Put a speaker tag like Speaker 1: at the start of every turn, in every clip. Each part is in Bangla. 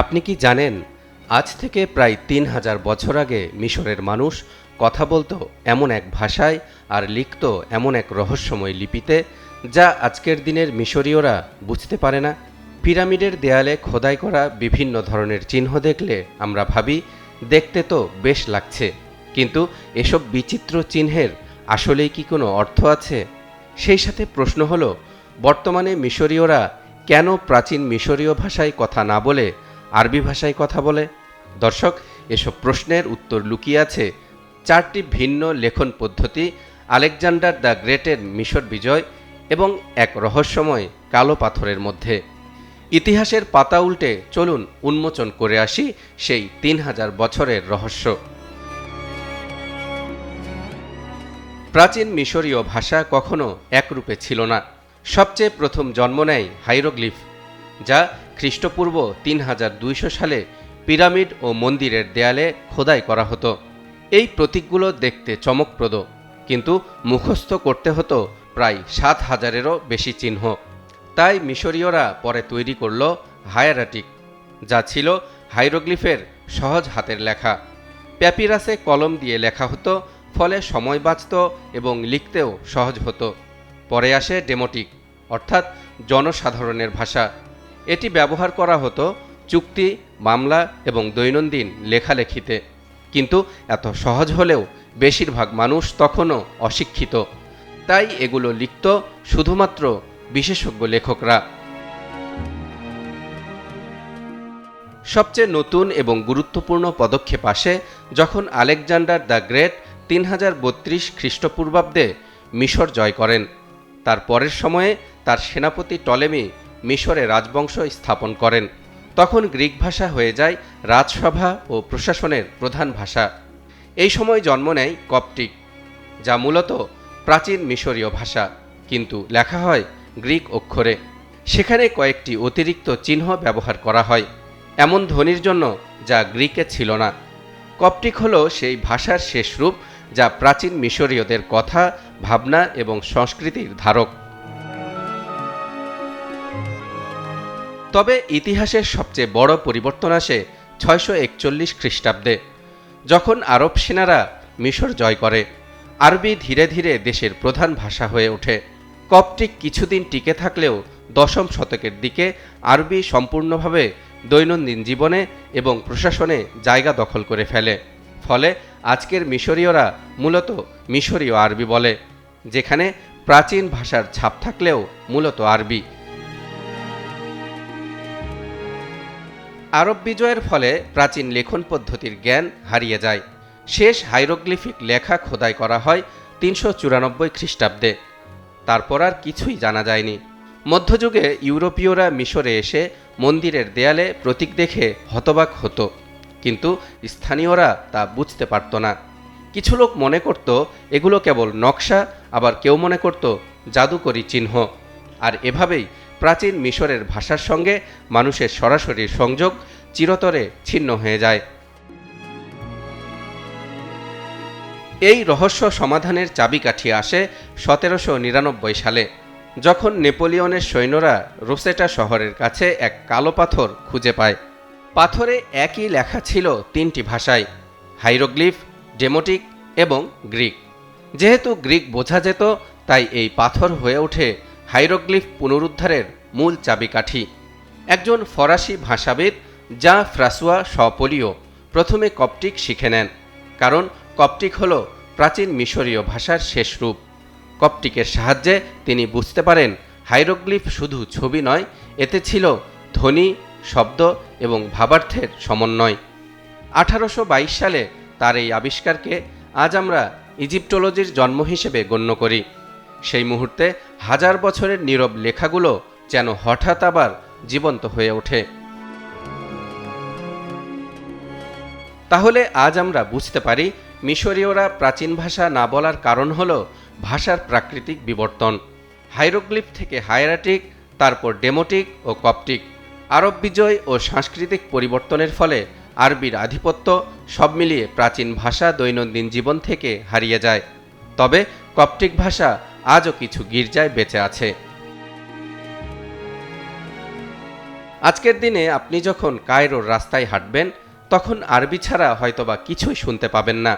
Speaker 1: আপনি কি জানেন, আজ থেকে প্রায় তিন হাজার বছর আগে মিশরের মানুষ কথা বলতো এমন এক ভাষায় আর লিখত এমন এক রহস্যময় লিপিতে, যা আজকের দিনের মিশরীয়রা বুঝতে পারে না। পিরামিডের দেয়ালে খোদাই করা বিভিন্ন ধরনের চিহ্ন দেখলে আমরা ভাবি, দেখতে তো বেশ লাগছে। কিন্তু এসব বিচিত্র চিহ্নের আসলেই কি কোনো অর্থ আছে? সেই সাথে প্রশ্ন হলো, বর্তমানে মিশরীয়রা কেন প্রাচীন মিশরীয় ভাষায় কথা না বলে আরবি ভাষায় কথা বলে। দর্শক, এসব প্রশ্নের উত্তর লুকিয়ে আছে চারটি ভিন্ন লেখন পদ্ধতি, আলেকজান্ডার দ্য গ্রেটের মিশর বিজয় এবং এক রহস্যময় কালো পাথরের মধ্যে। ইতিহাসের পাতা উল্টে চলুন উন্মোচন করে আসি সেই তিন হাজার বছরের রহস্য। প্রাচীন মিশরীয় ভাষা কখনো একরূপে ছিল না। সবচেয়ে প্রথম জন্ম নেয় হাইরোগ্লিফ, যা খ্রিস্টপূর্ব তিন হাজার দুইশো সালে পিরামিড ও মন্দিরের দেয়ালে খোদাই করা হতো। এই প্রতীকগুলো দেখতে চমকপ্রদ, কিন্তু মুখস্থ করতে হতো প্রায় সাত হাজারেরও বেশি চিহ্ন। তাই মিশরীয়রা পরে তৈরি করল হায়ারাটিক, যা ছিল হাইরোগ্লিফের সহজ হাতের লেখা। প্যাপিরাসে কলম দিয়ে লেখা হতো, ফলে সময় বাঁচত এবং লিখতেও সহজ হতো। পরে আসে ডেমোটিক, অর্থাৎ জনসাধারণের ভাষা। এটি ব্যবহার করা হতো চুক্তি, মামলা এবং দৈনন্দিন লেখালেখিতে। কিন্তু এত সহজ হলেও বেশিরভাগ মানুষ তখনও অশিক্ষিত। তাই এগুলো লিখত শুধুমাত্র বিশেষজ্ঞ লেখকরা। সবচেয়ে নতুন এবং গুরুত্বপূর্ণ পদক্ষেপ আসে যখন আলেকজান্ডার দ্য গ্রেট তিন হাজার বত্রিশ খ্রিস্টপূর্বাব্দে মিশর জয় করেন। তার পরের সময়ে তার সেনাপতি টলেমি মিশরে রাজবংশ স্থাপন করেন। তখন গ্রিক ভাষা হয়ে যায় রাজসভা ও প্রশাসনের প্রধান ভাষা। এই সময় জন্ম নেয় কপটিক, যা মূলত প্রাচীন মিশরীয় ভাষা, কিন্তু লেখা হয় গ্রিক অক্ষরে। সেখানে কয়েকটি অতিরিক্ত চিহ্ন ব্যবহার করা হয়, এমন ধ্বনির জন্য যা গ্রিকে ছিল না। কপটিক হল সেই ভাষার শেষ রূপ যা প্রাচীন মিশরীয়দের কথা, ভাবনা এবং সংস্কৃতির ধারক। তবে ইতিহাসের সবচেয়ে বড় পরিবর্তন আসে ছয়শো একচল্লিশ খ্রিস্টাব্দে, যখন আরব সেনারা মিশর জয় করে। আরবি ধীরে ধীরে দেশের প্রধান ভাষা হয়ে ওঠে। কপটিক কিছুদিন টিকে থাকলেও দশম শতকের দিকে আরবি সম্পূর্ণভাবে দৈনন্দিন জীবনে এবং প্রশাসনে জায়গা দখল করে ফেলে। ফলে আজকের মিশরীয়রা মূলত মিশরীয় আরবি বলে, যেখানে প্রাচীন ভাষার ছাপ থাকলেও মূলত আরবি। আরব বিজয়ের ফলে প্রাচীন লেখন পদ্ধতির জ্ঞান হারিয়ে যায়। শেষ হাইরোগ্লিফিক লেখা খোদাই করা হয় তিনশো চুরানব্বই খ্রিস্টাব্দে। তারপর আর কিছুই জানা যায়নি। মধ্যযুগে ইউরোপীয়রা মিশরে এসে মন্দিরের দেয়ালে প্রতীক দেখে হতবাক হতো। কিন্তু স্থানীয়রা তা বুঝতে পারত না। কিছু লোক মনে করত, এগুলো কেবল নকশা, আবার কেউ মনে করত, জাদুকরী চিহ্ন। আর এভাবেই প্রাচীন মিশরের ভাষার সঙ্গে মানুষের সরাসরি সংযোগ চিরতরে ছিন্ন হয়ে যায়। এই রহস্য সমাধানের চাবিকাঠি আসে সতেরোশো নিরানব্বই সালে, যখন নেপোলিয়নের সৈন্যরা রোসেটা শহরের কাছে এক কালো পাথর খুঁজে পায়। পাথরে একই লেখা ছিল তিনটি ভাষায়, হাইরোগ্লিফ, ডেমোটিক এবং গ্রিক। যেহেতু গ্রিক বোঝা যেত, তাই এই পাথর হয়ে ওঠে হাইরোগ্লিফ পুনরুদ্ধারের মূল চাবিকাঠি। একজন ফরাসি ভাষাবিদ যা ফ্রাসুয়া সপলীয় প্রথমে কপটিক শিখে নেন, কারণ কপটিক হল প্রাচীন মিশরীয় ভাষার শেষ রূপ। কপটিকের সাহায্যে তিনি বুঝতে পারেন, হাইরোগ্লিফ শুধু ছবি নয়, এতে ছিল ধ্বনি, শব্দ এবং ভাবার্থের সমন্বয়। আঠারোশো বাইশ সালে তার এই আবিষ্কারকে আজ আমরা ইজিপ্টোলজির জন্ম হিসেবে গণ্য করি। সেই মুহূর্তে হাজার বছরের নীরব লেখাগুলো যেন হঠাৎ আবার জীবন্ত হয়ে ওঠে। তাহলে আজ আমরা বুঝতে পারি মিশরীয়রা প্রাচীন ভাষা না বলার কারণ হল ভাষার প্রাকৃতিক বিবর্তন। হাইরোগ্লিফ থেকে হায়ারাটিক, তারপর ডেমোটিক ও কপটিক। আরব বিজয় ও সাংস্কৃতিক পরিবর্তনের ফলে আরবির আধিপত্য সব মিলিয়ে প্রাচীন ভাষা দৈনন্দিন জীবন থেকে হারিয়ে যায়। তবে কপটিক ভাষা আজও কিছু গির্জায় বেঁচে আছে। আজকের দিনে আপনি যখন কায়রোর রাস্তায় হাঁটবেন, তখন আরবি ছাড়া হয়তোবা কিছুই শুনতে পাবেন না।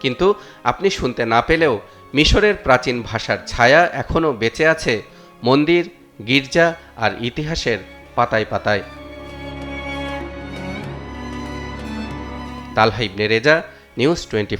Speaker 1: কিন্তু আপনি শুনতে না পেলেও মিশরের প্রাচীন ভাষার ছায়া এখনও বেঁচে আছে মন্দির, গির্জা আর ইতিহাসের পাতায় পাতায়। Talha Ibne Reza, news twenty